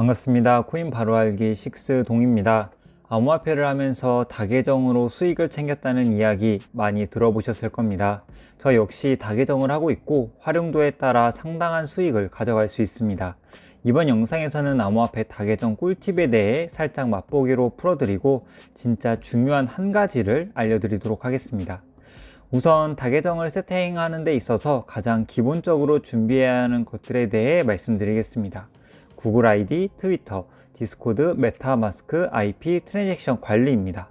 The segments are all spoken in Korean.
반갑습니다. 코인 바로 알기 식스 동입니다. 암호화폐를 하면서 다계정으로 수익을 챙겼다는 이야기 많이 들어보셨을 겁니다. 저 역시 다계정을 하고 있고 활용도에 따라 상당한 수익을 가져갈 수 있습니다. 이번 영상에서는 암호화폐 다계정 꿀팁에 대해 살짝 맛보기로 풀어드리고 진짜 중요한 한 가지를 알려드리도록 하겠습니다. 우선 다계정을 세팅하는 데 있어서 가장 기본적으로 준비해야 하는 것들에 대해 말씀드리겠습니다. 구글 아이디, 트위터, 디스코드, 메타마스크, IP, 트랜잭션 관리입니다.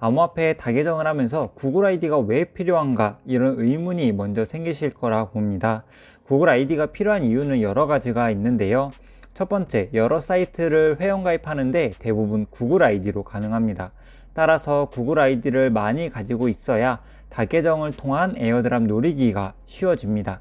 암호화폐 다계정을 하면서 구글 아이디가 왜 필요한가 이런 의문이 먼저 생기실 거라 봅니다. 구글 아이디가 필요한 이유는 여러 가지가 있는데요. 첫 번째, 여러 사이트를 회원가입하는데 대부분 구글 아이디로 가능합니다. 따라서 구글 아이디를 많이 가지고 있어야 다계정을 통한 에어드랍 노리기가 쉬워집니다.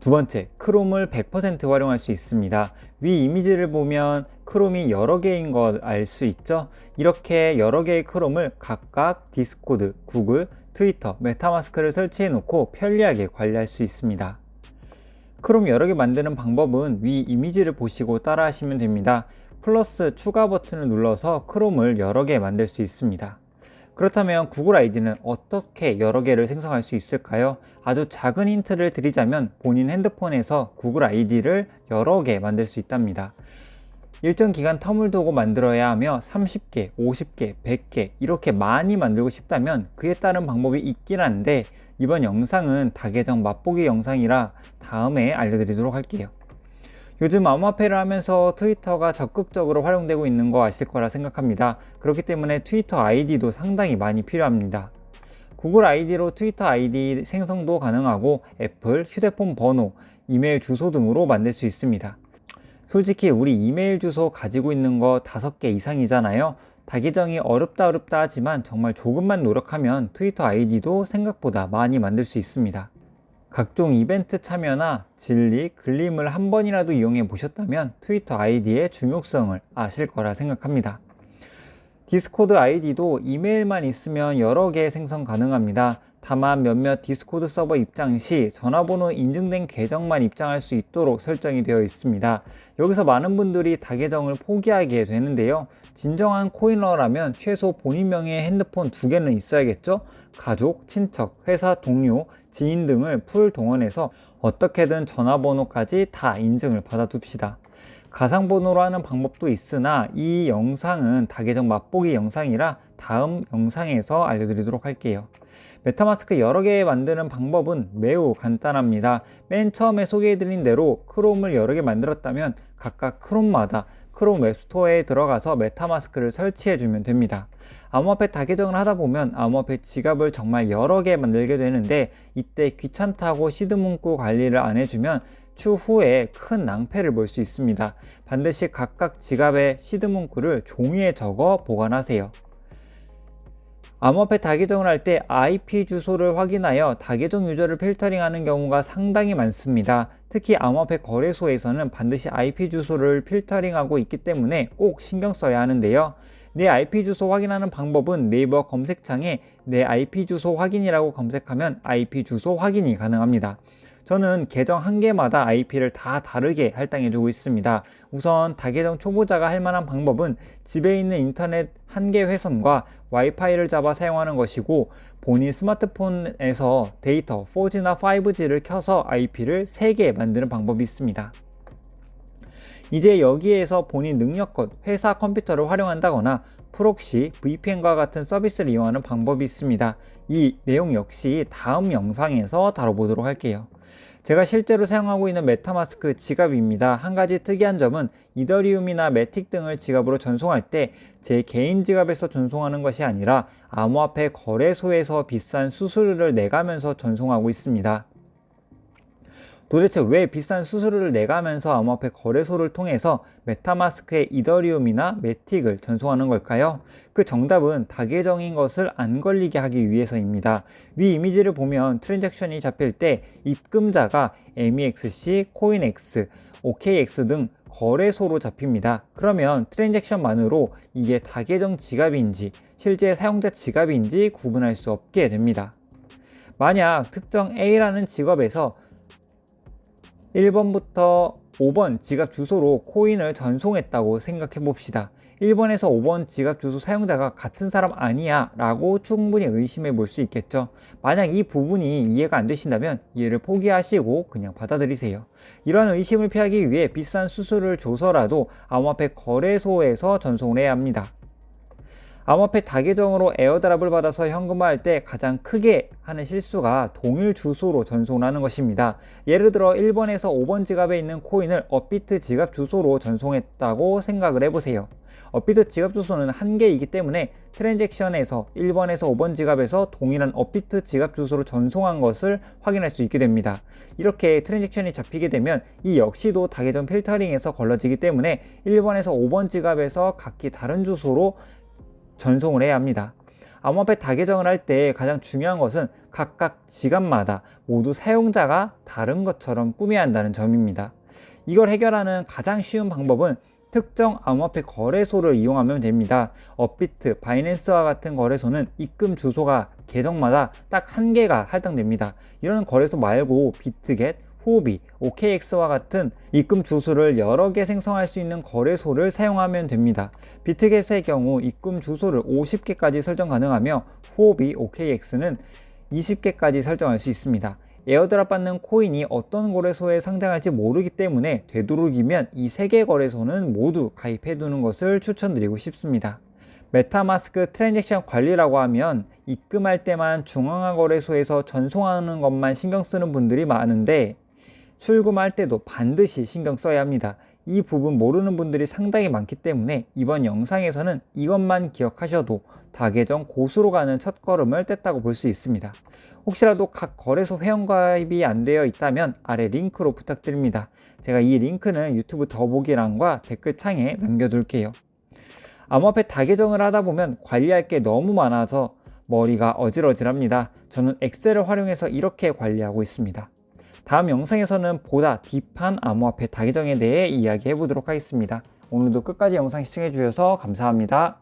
두 번째, 크롬을 100% 활용할 수 있습니다. 위 이미지를 보면 크롬이 여러 개인 걸 알 수 있죠? 이렇게 여러 개의 크롬을 각각 디스코드, 구글, 트위터, 메타마스크를 설치해 놓고 편리하게 관리할 수 있습니다. 크롬 여러 개 만드는 방법은 위 이미지를 보시고 따라 하시면 됩니다. 플러스 추가 버튼을 눌러서 크롬을 여러 개 만들 수 있습니다. 그렇다면 구글 아이디는 어떻게 여러 개를 생성할 수 있을까요? 아주 작은 힌트를 드리자면 본인 핸드폰에서 구글 아이디를 여러 개 만들 수 있답니다. 일정 기간 텀을 두고 만들어야 하며 30개, 50개, 100개 이렇게 많이 만들고 싶다면 그에 따른 방법이 있긴 한데 이번 영상은 다계정 맛보기 영상이라 다음에 알려드리도록 할게요. 요즘 암호화폐를 하면서 트위터가 적극적으로 활용되고 있는 거 아실 거라 생각합니다. 그렇기 때문에 트위터 아이디도 상당히 많이 필요합니다. 구글 아이디로 트위터 아이디 생성도 가능하고 애플, 휴대폰 번호, 이메일 주소 등으로 만들 수 있습니다. 솔직히 우리 이메일 주소 가지고 있는 거 다섯 개 이상이잖아요. 다계정이 어렵다 어렵다 하지만 정말 조금만 노력하면 트위터 아이디도 생각보다 많이 만들 수 있습니다. 각종 이벤트 참여나 진리, 글림을 한 번이라도 이용해 보셨다면 트위터 아이디의 중요성을 아실 거라 생각합니다. 디스코드 아이디도 이메일만 있으면 여러 개 생성 가능합니다. 다만 몇몇 디스코드 서버 입장 시 전화번호 인증된 계정만 입장할 수 있도록 설정이 되어 있습니다. 여기서 많은 분들이 다계정을 포기하게 되는데요. 진정한 코인러라면 최소 본인 명의 핸드폰 두 개는 있어야겠죠? 가족, 친척, 회사 동료, 지인 등을 풀 동원해서 어떻게든 전화번호까지 다 인증을 받아둡시다. 가상번호로 하는 방법도 있으나 이 영상은 다계정 맛보기 영상이라 다음 영상에서 알려드리도록 할게요. 메타마스크 여러 개 만드는 방법은 매우 간단합니다. 맨 처음에 소개해드린 대로 크롬을 여러 개 만들었다면 각각 크롬마다 크롬 웹스토어에 들어가서 메타마스크를 설치해주면 됩니다. 암호화폐 다계정을 하다 보면 암호화폐 지갑을 정말 여러 개 만들게 되는데 이때 귀찮다고 시드 문구 관리를 안 해주면 추후에 큰 낭패를 볼 수 있습니다. 반드시 각각 지갑에 시드 문구를 종이에 적어 보관하세요. 암호화폐 다계정을 할 때 IP 주소를 확인하여 다계정 유저를 필터링하는 경우가 상당히 많습니다. 특히 암호화폐 거래소에서는 반드시 IP 주소를 필터링하고 있기 때문에 꼭 신경 써야 하는데요. 내 IP 주소 확인하는 방법은 네이버 검색창에 내 IP 주소 확인이라고 검색하면 IP 주소 확인이 가능합니다. 저는 계정 한 개마다 IP를 다 다르게 할당해주고 있습니다. 우선 다계정 초보자가 할 만한 방법은 집에 있는 인터넷 한 개 회선과 와이파이를 잡아 사용하는 것이고 본인 스마트폰에서 데이터 4G나 5G를 켜서 IP를 3개 만드는 방법이 있습니다. 이제 여기에서 본인 능력껏 회사 컴퓨터를 활용한다거나 프록시, VPN과 같은 서비스를 이용하는 방법이 있습니다. 이 내용 역시 다음 영상에서 다뤄보도록 할게요. 제가 실제로 사용하고 있는 메타마스크 지갑입니다. 한 가지 특이한 점은 이더리움이나 매틱 등을 지갑으로 전송할 때 제 개인 지갑에서 전송하는 것이 아니라 암호화폐 거래소에서 비싼 수수료를 내가면서 전송하고 있습니다. 도대체 왜 비싼 수수료를 내가면서 암호화폐 거래소를 통해서 메타마스크의 이더리움이나 매틱을 전송하는 걸까요? 그 정답은 다계정인 것을 안 걸리게 하기 위해서입니다. 위 이미지를 보면 트랜잭션이 잡힐 때 입금자가 MEXC, 코인X, OKX 등 거래소로 잡힙니다. 그러면 트랜잭션만으로 이게 다계정 지갑인지 실제 사용자 지갑인지 구분할 수 없게 됩니다. 만약 특정 A라는 직업에서 1번부터 5번 지갑 주소로 코인을 전송했다고 생각해 봅시다. 1번에서 5번 지갑 주소 사용자가 같은 사람 아니야 라고 충분히 의심해 볼 수 있겠죠. 만약 이 부분이 이해가 안 되신다면 이해를 포기하시고 그냥 받아들이세요. 이러한 의심을 피하기 위해 비싼 수수료를 줘서라도 암호화폐 거래소에서 전송을 해야 합니다. 암호화폐 다계정으로 에어드랍을 받아서 현금화할 때 가장 크게 하는 실수가 동일 주소로 전송을 하는 것입니다. 예를 들어 1번에서 5번 지갑에 있는 코인을 업비트 지갑 주소로 전송했다고 생각을 해보세요. 업비트 지갑 주소는 한 개이기 때문에 트랜잭션에서 1번에서 5번 지갑에서 동일한 업비트 지갑 주소로 전송한 것을 확인할 수 있게 됩니다. 이렇게 트랜잭션이 잡히게 되면 이 역시도 다계정 필터링에서 걸러지기 때문에 1번에서 5번 지갑에서 각기 다른 주소로 전송을 해야 합니다. 암호화폐 다계정을 할 때 가장 중요한 것은 각각 지갑마다 모두 사용자가 다른 것처럼 꾸며야 한다는 점입니다. 이걸 해결하는 가장 쉬운 방법은 특정 암호화폐 거래소를 이용하면 됩니다. 업비트, 바이낸스와 같은 거래소는 입금 주소가 계정마다 딱 한 개가 할당됩니다. 이런 거래소 말고 비트겟, 후오비, OKX와 같은 입금 주소를 여러 개 생성할 수 있는 거래소를 사용하면 됩니다. 비트겟의 경우 입금 주소를 50개까지 설정 가능하며 후오비, OKX는 20개까지 설정할 수 있습니다. 에어드랍 받는 코인이 어떤 거래소에 상장할지 모르기 때문에 되도록이면 이 세 개 거래소는 모두 가입해 두는 것을 추천드리고 싶습니다. 메타마스크 트랜잭션 관리라고 하면 입금할 때만 중앙화 거래소에서 전송하는 것만 신경 쓰는 분들이 많은데 출금할 때도 반드시 신경 써야 합니다. 이 부분 모르는 분들이 상당히 많기 때문에 이번 영상에서는 이것만 기억하셔도 다계정 고수로 가는 첫 걸음을 뗐다고 볼 수 있습니다. 혹시라도 각 거래소 회원가입이 안 되어 있다면 아래 링크로 부탁드립니다. 제가 이 링크는 유튜브 더보기란과 댓글창에 남겨둘게요. 암호화폐 다계정을 하다 보면 관리할 게 너무 많아서 머리가 어질어질합니다. 저는 엑셀을 활용해서 이렇게 관리하고 있습니다. 다음 영상에서는 보다 딥한 암호화폐 다계정에 대해 이야기해 보도록 하겠습니다. 오늘도 끝까지 영상 시청해 주셔서 감사합니다.